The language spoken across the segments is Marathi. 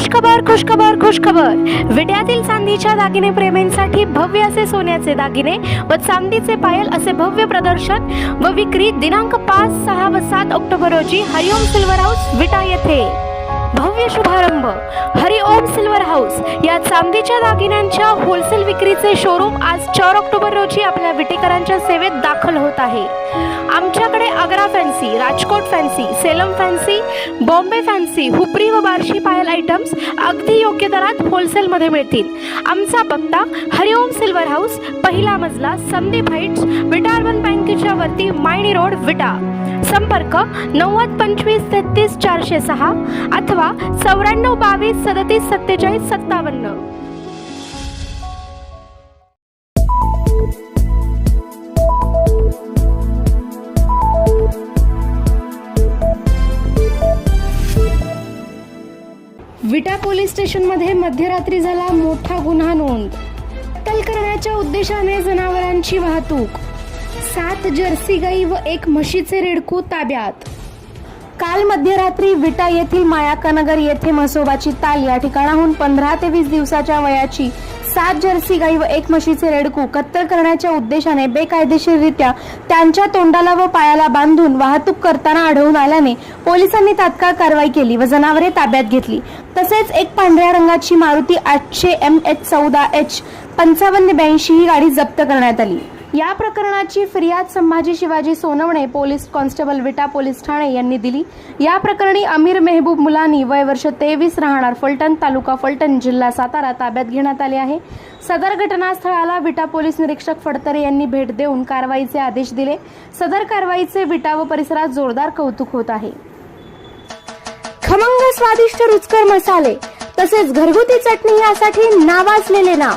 खुशखबर खुशखबर खुशखबर. विड्यातील चांदीच्या दागिने प्रेमींसाठी भव्य असे सोन्याचे दागिने व चांदीचे पायल असे भव्य प्रदर्शन व विक्री दिनांक पाच सहा व सात ऑक्टोबर रोजी हरिओम सिल्वर हाऊस विटा येथे. भव्य शुभारंभ. हरिओम सिल्वर हाऊस या चांदीच्या दागिन्यांच्या होलसेल विक्रीचे शोरूम आज चार ऑक्टोबर रोजी आपल्या विटेकरांच्या सेवेत fancy Rajkot fancy Salem fancy Bombay fancy Hupari व बार्शी पायल आयटम्स अगदी योग्य दरात होलसेलमध्ये मिळतील. आमचा पत्ता हरिओम सिल्वर हाऊस पहिला मजला संदीप हाईट्स विटारवन बँकेच्या वरती मायणी रोड विटा. संपर्क नव्वद पंचवीस तेहतीस चारशे सहा अथवा चौऱ्याण्णव बावीस सदतीस सत्तेचाळीस सत्तावन्न. विटा पोलीस स्टेशनमध्ये मध्यरात्री झाला मोठा गुन्हा नोंद. कत्तल करण्याच्या उद्देशाने जनावरांची वाहतूक. सात जर्सी गाई व एक म्हशीचे रेडकू ताब्यात. काल मध्यरात्री विटा येथील मायाकानगर येथे म्हसोबाची ताल या ठिकाणाहून पंधरा ते वीस दिवसाच्या वयाची सात जर्सी गाई व एक म्हशीचे रेडकू कत्तल करण्याच्या उद्देशाने बेकायदेशीररित्या त्यांच्या तोंडाला व पायाला बांधून वाहतूक करताना आढळून आल्याने पोलिसांनी तात्काळ कारवाई केली व जनावरे ताब्यात घेतली. तसेच एक पांढऱ्या रंगाची मारुती आठशे एम एच चौदा एच पंचावन्न ब्याऐंशी ही गाडी जप्त करण्यात आली. या प्रकरणाची फिर्याद Sambhaji Shivaji Sonawane police constable Vita police Thane यांनी दिली. या प्रकरणी अमीर मेहबूब मुलानी वय वर्ष तेवीस राहणार फलटण तालुका फलटण जिल्हा सातारा ताब्यात घेण्यात आले आहे. सदर घटनास्थळाला विटा पोलीस निरीक्षक फडतरे यांनी भेट देऊन कारवाईचे आदेश दिले. सदर कारवाईचे विटा व परिसरात जोरदार कौतुक होत आहे. खमंग स्वादिष्ट रुचकर मसाले तसेच घरगुती चटणी यासाठी नावाजलेले नाव.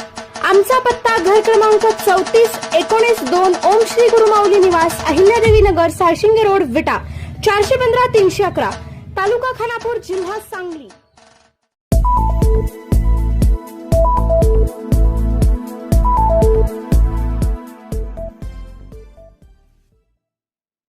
आमचा पत्ता घर क्रमांक चौतीस एकोणीस दोन ओम श्री गुरुमाऊली निवास अहिल्यादेवी नगर साळशिंगे रोड विटा. चारशे पंधरा तीनशे अकरा. तालुका खानापूर जिल्हा सांगली.